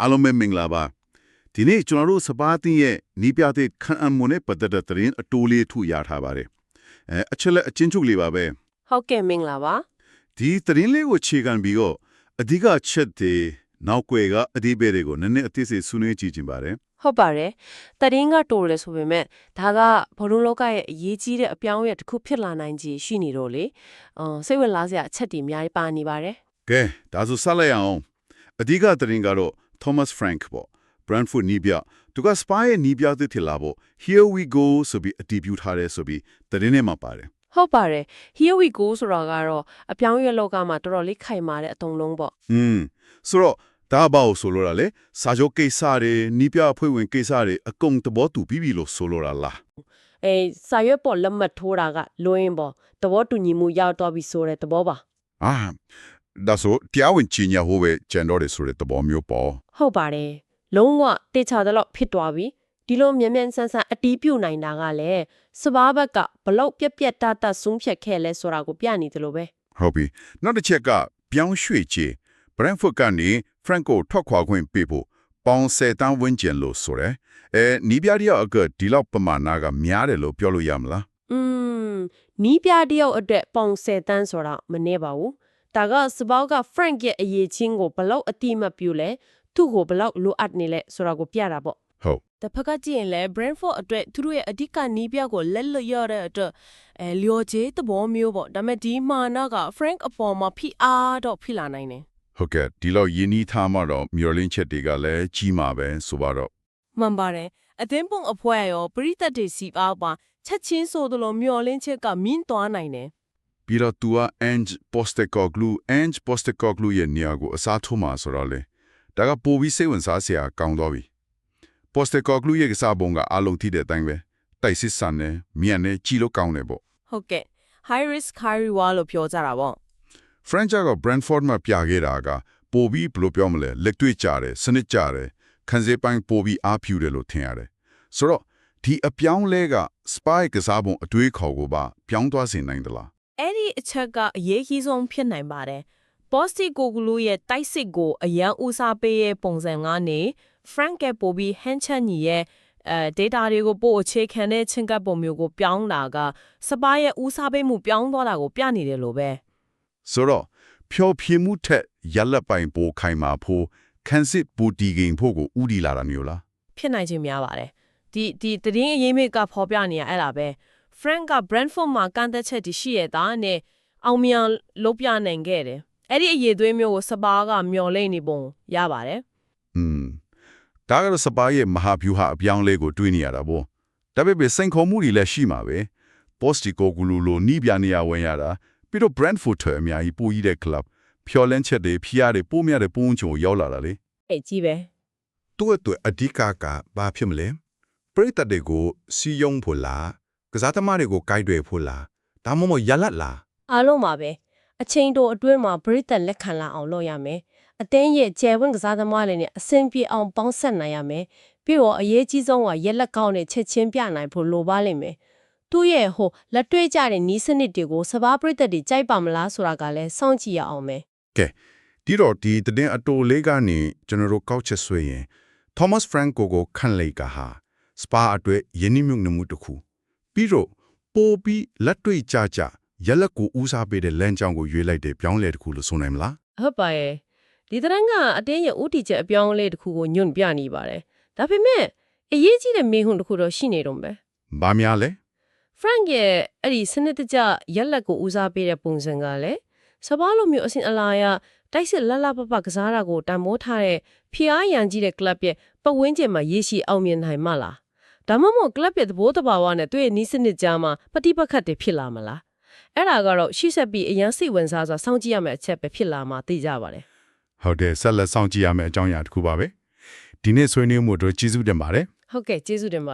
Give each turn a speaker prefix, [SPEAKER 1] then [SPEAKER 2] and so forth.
[SPEAKER 1] အားလုံးပဲမင်္ဂလာပါဒီနေ့ကျွန်တော်တို့စပါးတင်ရဲ့နီးပြတဲ့ခန့်အပ်မှုနဲ့ပတ်သက်တဲ့သတင်းအတိုးလေးထုရထားပါတယ်အဲအချက်လက်အချင်းချုပ်လေးပါပဲ
[SPEAKER 2] ဟုတ်ကဲ့မင်္ဂလာပါ
[SPEAKER 1] ဒီသတင်းလေးကိုခြေခံပြီးတော့အဓိကချက်တွေနောက်ွယ်ကအဓိပ္ပာယ်တွေကိုနည်းနည်းအသေးစိတ်ဆွေးနွေးကြည့်ခြင်းပါတယ်
[SPEAKER 2] ဟုတ်ပါတယ်တရင်ကတိုးတယ်ဆိုပေမဲ့ဒါကဘုံလုံးလောကရဲ့အရေးကြီးတဲ့အပြောင်းအလဲတစ်ခုဖြစ်လာနိုင်ခြေရှိနေတော့လေအော်စိတ်ဝင်စားစရာအချက်တွေအများကြီးပါနေပါတယ်
[SPEAKER 1] ကဲဒါဆိုဆက်လိုက်အောင်အဓိကသတင်းကတော့ Thomas Frank ပေါ့ Brentford နီးပြသူက spy ရဲ့နီးပြသစ်ထလာဖို့ here we go ဆိုပြီးအတည်ပြုထားတယ်ဆိုပြီးသတင်းထဲမှာပါတယ်
[SPEAKER 2] ဟုတ်ပါတယ် here we go ဆိုတာကတော့အပြောင်းအလဲလောကမှာတော်တော်လေးခိုင်မာတဲ့အတုံးလုံးပေါ့
[SPEAKER 1] อืมဆိုတော့ဒါဘာကိုဆိုလိုတာလဲစာချုပ်ကိစ္စတွေနီးပြအဖွဲ့ဝင်ကိစ္စတွေအကုန်သဘောတူပြီးပြီလို့ဆိုလိုတာလား
[SPEAKER 2] အဲစာရွက်ပေါ်လက်မှတ်ထိုးတာကလွင်းပေါ့သဘောတူညီမှုရောက်တော့ပြီဆိုတဲ့သဘောပါ
[SPEAKER 1] အာ ဒါဆိုတရားဝင်ကြီးညာဟိုပဲကျန်တော့တယ်ဆိုတဲ့သဘောမျိုးပေါ့
[SPEAKER 2] ဟုတ်ပါတယ်လုံးဝတေချာတော့ဖြစ်သွားပြီဒီလိုမြန်မြန်ဆန်းဆန်းအတီးပြုတ်နိုင်တာကလည်းစဘာဘက်ကဘလောက်ပြက်ပြက်တတဆုံးဖြတ်ခဲ့လဲဆိုတာကိုပြနေတယ်လို့ပဲ
[SPEAKER 1] ဟုတ်ပြီနောက်တစ်ချက်ကပြောင်းရွှေ့ချေ Brentford ကနေ Franco ထွက်ခွာခွင့်ပေးဖို့ပေါင်ဆယ်တန်းဝန်းကျင်လို့ဆိုတယ်အဲနီးပြတယောက်အကဒီလောက်ပမာဏကများတယ်လို့ပြောလို့ရမလား
[SPEAKER 2] อืมနီးပြတယောက်အတွက်ပေါင်ဆယ်တန်းဆိုတာမနေပါဘူး ဒါကစဘောက်က Frank ရဲ့အရေးချင်းကိုဘလောက်အတိမတ်ပြုလဲသူ့ကိုဘလောက်လိုအပ်နေလဲဆိုတာကိုပြတာပေါ့
[SPEAKER 1] ဟုတ်
[SPEAKER 2] တစ်ဖက်ကကြည့်ရင်လည်း Brentford အတွက်သူတို့ရဲ့အဓိကနီးပြကိုလက်လွတ်ရတဲ့အတွက်အဲလျော်ကြေးသဘောမျိုးပေါ့ဒါပေမဲ့ဒီမာနက Frank အပေါ်မှာဖိအားတော့ဖိလာနိုင်တယ်
[SPEAKER 1] ဟုတ်ကဲ့ဒီလောက်ယဉ်နီးထားမှတော့မျောလင်းချက်တွေကလည်းကြီးမှာပဲဆိုပါတော့
[SPEAKER 2] မှန်ပါတယ်အသင်းပုံအဖွဲရောပရိသတ်တွေစီအားပါချက်ချင်းဆိုသလိုမျောလင်းချက်ကမင်းသွားနိုင်တယ်
[SPEAKER 1] ပြီးတော့ तू က Ange Postecoglou Ange Postecoglou ရဲ့နေရာကိုအစားထိုးမှာဆိုတော့လေဒါကပိုပြီးစိတ်ဝင်စားစရာကောင်းတော့ပြီ Postecoglou ရဲ့ကစားပုံကအလုံးထိတဲ့အတိုင်းပဲတိုက်စစ်ဆန်နေမြန်နေကြီးလို့ကောင်းတယ်ပေါ့
[SPEAKER 2] ဟုတ်ကဲ့ high risk high reward လို့ပြောကြတာပေါ့
[SPEAKER 1] French က Brentford မှာပြခဲ့တာကပိုပြီးဘယ်လိုပြောမလဲလက်တွေ့ကြတယ်စနစ်ကြတယ်ခံစေပိုင်းပိုပြီးအားဖြူတယ်လို့ထင်ရတယ်ဆိုတော့ဒီအပြောင်းလဲက spy ကစားပုံအတွေးခေါ်ကိုပါပြောင်းသွားစေနိုင်သလား
[SPEAKER 2] အဲ့ဒီအချက်ကအရေးကြီးဆုံးဖြစ်နိုင်ပါတယ် Posti Koglu ရဲ့တိုက်စစ်ကိုအရန်ဦးစားပေးရဲ့ပုံစံကနေ Frank ကပိုပြီး Hanchan ညီရဲ့အဲ data တွေကိုပို့အခြေခံတဲ့ချင်းကပ်ပုံမျိုးကိုပြောင်းတာကစပါးရဲ့ဦးစားပေးမှုပြောင်းသွားတာကိုပြနေတယ်လို့ပဲ
[SPEAKER 1] ဆိုတော့ဖြောပြမှုထက်ရလက်ပိုင်ပိုခိုင်မာဖို့ခန်းစစ်ပူတီဂိမ်ဖို့ကိုဥဒီလာတာမျိုးလား
[SPEAKER 2] ဖြစ်နိုင်ခြင်းများပါတယ်ဒီဒီတည်င်းအရေးမိတ်ကဖော်ပြနေရအဲ့ဒါပဲ Frank က Brentford မှာကန့်သက်ချက်တရှိရတာနဲ့အောင်မြင်လုပ်ပြနိုင်ခဲ့တယ်အဲ့ဒီအရေးသွေးမျိုးကိုစပါးကမျော်လင့်နေပုံရပါတယ်
[SPEAKER 1] อืมဒါကတော့စပါးရဲ့မဟာဗျူဟာအပြောင်းလဲကိုတွေးနေရတာပေါ့ဒါပေမဲ့စိန်ခေါ်မှုတွေလည်းရှိမှာပဲ Postico ဂလူလိုနီးပြနေရဝင်ရတာပြီးတော့ Brentford ထအများကြီးပိုကြီးတဲ့ club ဖြော်လန်းချက်တွေဖျားတွေပိုးမြတဲ့ပုံချုံရောက်လာတာလေ
[SPEAKER 2] အဲ့ကြီးပဲ
[SPEAKER 3] သူ့အတွက်အဓိကကဘာဖြစ်မလဲပရိသတ်တွေကိုစီယုံဖို့လား ကစားသမားတွေကိုကိုက်တွေဖို့လားဒါမှမဟုတ်ရလတ်လား
[SPEAKER 2] အားလုံးပါပဲအချိန်တိုအတွင်းမှာပရိသတ်လက်ခံလာအောင်လုပ်ရမယ်အတင်းရဲ့ကျယ်ဝန်းကစားသမားတွေနဲ့အဆင်ပြေအောင်ပေါင်းဆက်နိုင်ရမယ်ပြီးတော့အရေးကြီးဆုံးကရက်လက်ကောင်းနဲ့ချက်ချင်းပြနိုင်ဖို့လိုပါလိမ့်မယ်သူ့ရဲ့ဟိုလက်တွေ့ကြတဲ့နီးစနစ်တွေကိုစဘာပရိသတ်တွေကြိုက်ပါမလားဆိုတာကလည်းစောင့်ကြည့်ရအောင်မယ်
[SPEAKER 3] ဒီတော့ဒီတည်င်းအတိုလေးကနေကျွန်တော်တို့ကောက်ချက်ဆွေးရင် Thomas Franco ကိုခန့်လိုက်ကဟာ Spa အတွက်ယင်းနှမြုပ်နှမှုတစ်ခု ပြီးတော့ပိုပြီးလက်တွေ့ကြကြရလက်ကိုဦးစားပေးတဲ့လမ်းကြောင်းကိုရွေးလိုက်တဲ့ပြောင်းလဲတစ်ခုလို့ဆိုနိုင်မလား
[SPEAKER 2] ဟုတ်ပါရဲ့ဒီတရံကအတင်းရဲ့ဥတီချက်အပြောင်းအလဲတစ်ခုကိုညွန့်ပြနေပါတယ်ဒါပေမဲ့အရေးကြီးတဲ့မေးခွန်းတစ်ခုတော့ရှိနေတော့မယ်
[SPEAKER 3] ဘာများလဲ
[SPEAKER 2] Frank ရဲ့အဲ့ဒီစနစ်တကျရက်လက်ကိုဦးစားပေးတဲ့ပုံစံကလည်းစပားလိုမျိုးအစဉ်အလာရတိုက်စစ်လတ်လတ်ပပကစားတာကိုတန်မိုးထားတဲ့ဖျားရန်ကြီးတဲ့ club ရဲ့ပတ်ဝန်းကျင်မှာရရှိအောင်မြင်နိုင်မလား ဒါမှမဟုတ် club ရဲ့သဘောတဘာဝနဲ့သူ့ရဲ့နီးစနစ်ကြားမှာပฏิပတ်ခတ်တွေဖြစ်လာမလားအဲ့ဒါကတော့ရှေ့ဆက်ပြီးအရန်စိတ်ဝင်စားစွာစောင့်ကြည့်ရမယ့်အချက်ပဲဖြစ်လာမှာသိကြပါတယ်
[SPEAKER 3] ဟုတ်တယ်ဆက်လက်ဆောင်ကြည့်ရမယ့်အကြောင်းအရာတစ်ခုပါပဲဒီနေ့ဆွေးနွေးမှုတို့ကျေးဇူးတင်ပါတယ်
[SPEAKER 2] ဟုတ်ကဲ့ကျေးဇူးတင်ပါတယ်